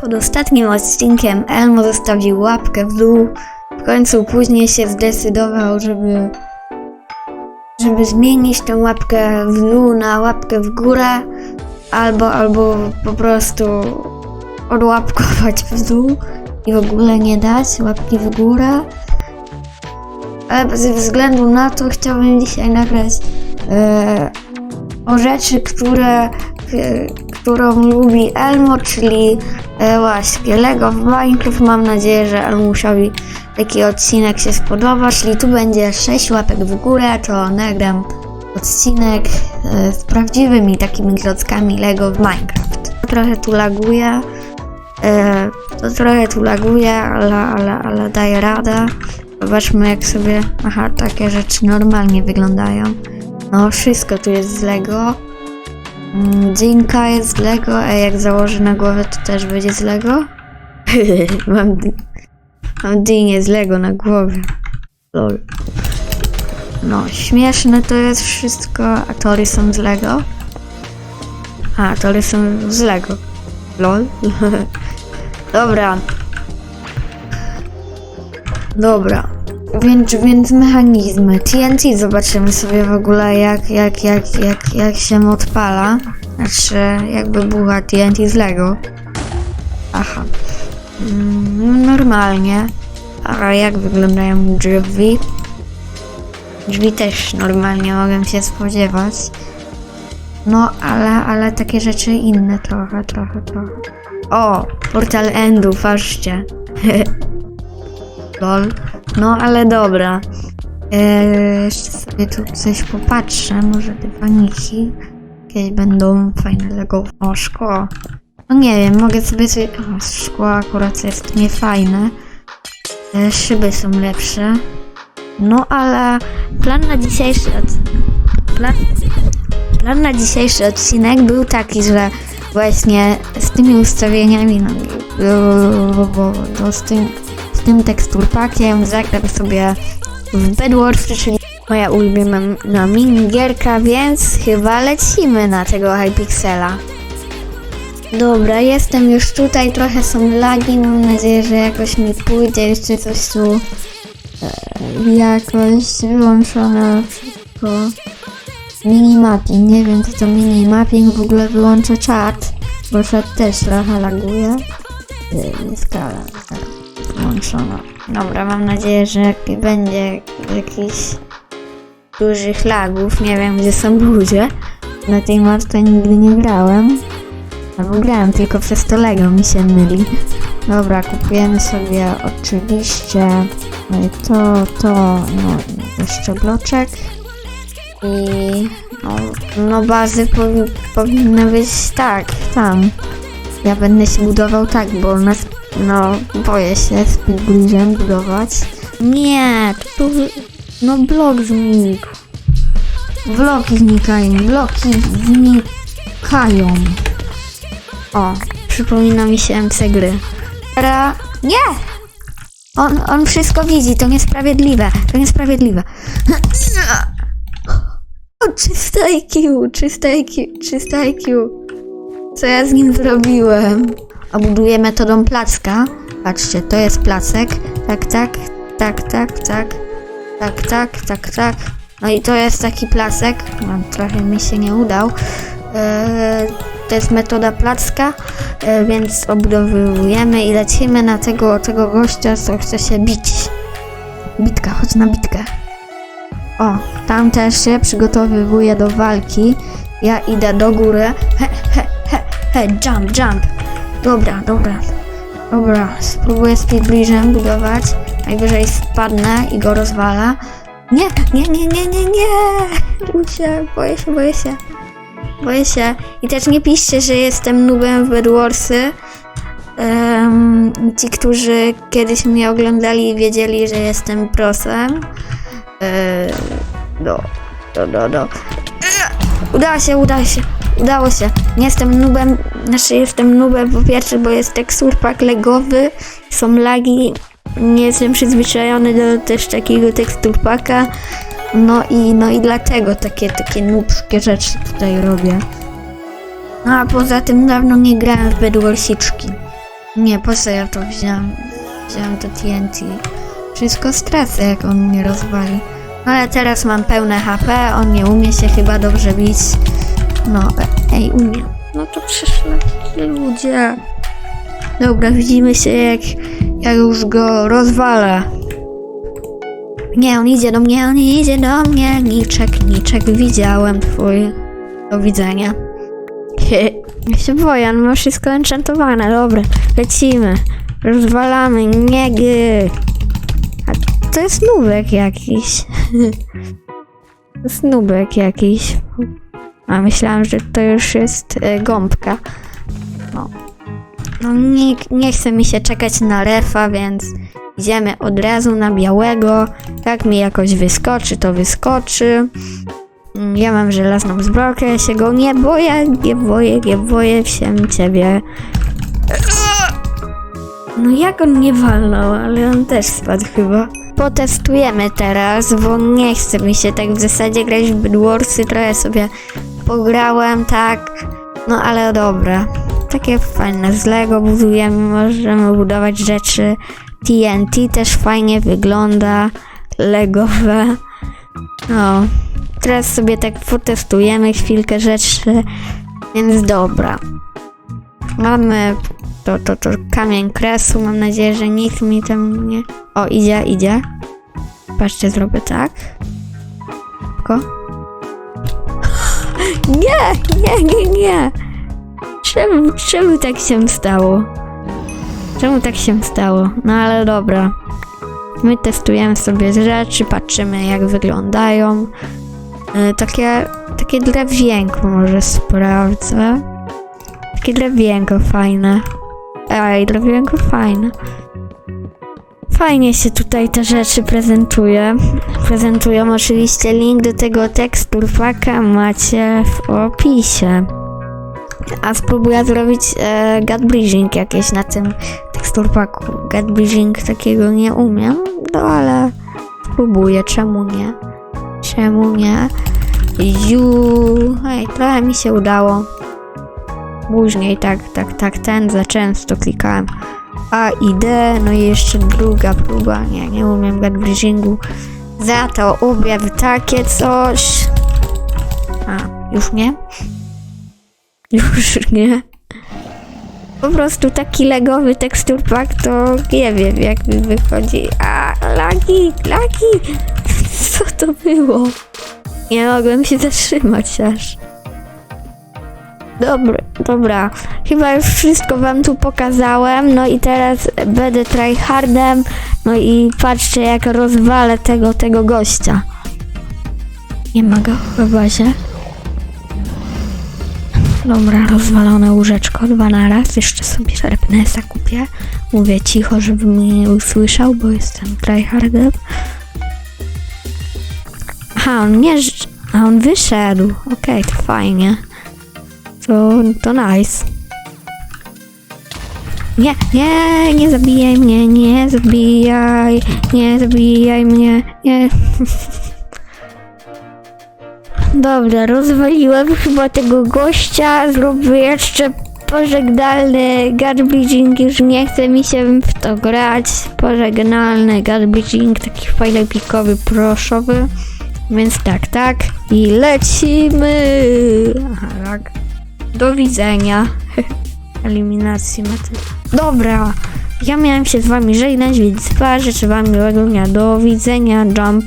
Pod ostatnim odcinkiem Elmo zostawił łapkę w dół. W końcu później się zdecydował, żeby żeby zmienić tę łapkę w dół na łapkę w górę albo, albo po prostu odłapkować w dół i w ogóle nie dać łapki w górę. Ale ze względu na to chciałbym dzisiaj nagrać e, o rzeczy, które, e, którą lubi Elmo, czyli e, właśnie Lego w Minecraft. Mam nadzieję, że Elmusiowi taki odcinek się spodoba. Jeśli tu będzie 6 łapek w górę, to nagram odcinek e, z prawdziwymi takimi klockami Lego w Minecraft. Trochę tu laguje, e, to trochę tu laguje, ale, ale, ale daje radę. Zobaczmy jak sobie, aha, takie rzeczy normalnie wyglądają. No, wszystko tu jest z Lego. Dzinka jest z Lego, a jak założę na głowę, to też będzie z Lego. mam, mam dynię z Lego na głowie. Lol. No, śmieszne to jest wszystko, a tory są z Lego. A, tory są z Lego. Lol. Dobra. Dobra. Więc, więc mechanizmy. TNT zobaczymy sobie w ogóle jak, jak, jak, jak, jak się odpala. Znaczy jakby była TNT z Lego. Aha. Mm, normalnie. A jak wyglądają drzwi? Drzwi też normalnie mogę się spodziewać. No, ale, ale takie rzeczy inne trochę, trochę, trochę. O, portal endu, patrzcie. Lol. No, ale dobra. Eee, jeszcze sobie tu coś popatrzę. Może dywaniki jakieś będą fajne Lego. O, szkło. No nie wiem, mogę sobie coś... O, szkło akurat jest niefajne. E, szyby są lepsze. No, ale plan na dzisiejszy od... plan... plan na dzisiejszy odcinek był taki, że właśnie z tymi ustawieniami, no, z tym z tym teksturpakiem zagram sobie w Bedwars, czyli moja ulubiona minigierka, więc chyba lecimy na tego Hypixela. Dobra, jestem już tutaj, trochę są lagi, mam nadzieję, że jakoś mi pójdzie, jeszcze coś tu e, jakoś wyłączone wszystko. Minimapping, nie wiem co to minimapping, w ogóle wyłączę czat, bo czat też trochę laguje. E, Skala, tak włączona. Dobra, mam nadzieję, że jak będzie jakiś dużych lagów. Nie wiem, gdzie są ludzie. Na tej mapce nigdy nie grałem. Albo grałem, tylko przez to Lego mi się myli. Dobra, kupujemy sobie oczywiście e, to, to, no jeszcze bloczek. I no, no bazy powi powinny być tak, tam. Ja będę się budował tak, bo nas, no boję się z bliżem budować. Nie, tu, no blok znikł. Bloki znikają, bloki znikają. O, przypomina mi się MC gry. Ra, nie! On, on wszystko widzi, to niesprawiedliwe, to niesprawiedliwe. O, czyste IQ, czyste IQ, czyste IQ. Co ja z nim zrobiłem? A buduję metodą placka. Patrzcie, to jest placek. Tak, tak, tak, tak, tak. Tak, tak, tak, tak. No i to jest taki placek. No, trochę mi się nie udał. Eee, to jest metoda placka, e, więc obudowujemy i lecimy na tego, tego gościa, co chce się bić. Bitka, chodź na bitkę. O, tam też się przygotowywuje do walki. Ja idę do góry. He, he, jump, jump. Dobra, dobra. Dobra, spróbuję bliżem budować. Najwyżej spadnę i go rozwala. Nie, nie, nie, nie, nie, nie. Ludzie, boję się, boję się. Boję się. I też nie piszcie, że jestem nubem w Bedwarsy. Em, ci, którzy kiedyś mnie oglądali, wiedzieli, że jestem prosem. No, no, no, no. Udało się, udało się, udało się. Nie jestem nubem, znaczy jestem nubem po pierwsze, bo jest teksturpak legowy, są lagi, nie jestem przyzwyczajony do też takiego teksturpaka. No i, no i dlatego takie, takie nubskie rzeczy tutaj robię. No a poza tym dawno nie grałem w Bedwarsyczki. Nie, po co ja to wziąłem? Wziąłem to TNT. Wszystko stracę, jak on mnie rozwali. No ale teraz mam pełne HP, on nie umie się chyba dobrze bić. No, ej, umie. No to przeszlaki ludzie. Dobra, widzimy się jak ja już go rozwalę. Nie, on idzie do mnie, on idzie do mnie. Niczek, niczek, widziałem twój. Do widzenia. Ja się boję, on ma wszystko enchantowane. Dobra, lecimy. Rozwalamy, niegi. A to jest nubek jakiś. To jest nubek jakiś. A myślałam, że to już jest e, gąbka. No. No nie, nie chce mi się czekać na refa, więc idziemy od razu na białego. Jak mi jakoś wyskoczy, to wyskoczy. Mm, Ja mam żelazną zbrojkę, ja się go nie boję, nie boję, nie boję się ciebie. No jak on nie walnął, ale on też spadł chyba. Potestujemy teraz, bo nie chce mi się tak w zasadzie grać w Bedwarsy, trochę sobie pograłem, tak, no ale dobra. Takie fajne, z Lego budujemy, możemy budować rzeczy. TNT też fajnie wygląda, legowe. No, teraz sobie tak potestujemy chwilkę rzeczy, więc dobra. Mamy to, to, to kamień kresu, mam nadzieję, że nikt mi tam nie... O, idzie, idzie. Patrzcie, zrobię tak. Tylko. Nie, nie, nie, nie. Czemu, czemu tak się stało? Czemu tak się stało? No ale dobra. My testujemy sobie rzeczy, patrzymy jak wyglądają. Y, takie, takie drewienko może sprawdzę. Takie drewienko fajne. Ej, drewienko fajne. Fajnie się tutaj te rzeczy prezentuje. Prezentują oczywiście link do tego tekstur packa macie w opisie. A spróbuję zrobić e, gut bridging jakieś na tym tekstur packu. Gut bridging takiego nie umiem, no ale spróbuję, czemu nie? Czemu nie? Ju, hej, trochę mi się udało. Później tak, tak, tak, ten za często klikałem. A i D, no i jeszcze druga próba. Nie, nie umiem gut bridgingu. Za to ubiew takie coś. A, już nie? Już nie. Po prostu taki legowy tekstur pack to nie wiem jak mi wychodzi. A, lagi, lagi! Co to było? Nie mogłem się zatrzymać aż. Dobra, dobra. Chyba już wszystko wam tu pokazałem. No i teraz będę tryhardem. No i patrzcie jak rozwalę tego, tego gościa. Nie ma go w bazie. Dobra, rozwalone łóżeczko, dwa na raz. Jeszcze sobie Sharpnessa kupię. Mówię cicho, żeby mnie nie usłyszał, bo jestem tryhardem. Aha, on nie... A on wyszedł. Okej, to fajnie. To, to nice. Nie, nie, nie zabijaj mnie, nie zabijaj, nie zabijaj mnie, nie. Dobra, rozwaliłem chyba tego gościa, zrobię jeszcze pożegnalny garbaging, już nie chce mi się w to grać. Pożegnalny garbaging, taki fajny pikowy, proszowy. Więc tak, tak. I lecimy. Aha, tak. Do widzenia. Eliminacji mety. Dobra. Ja miałem się z wami żegnać, więc pa, życzę wam miłego dnia. Do widzenia. Jump.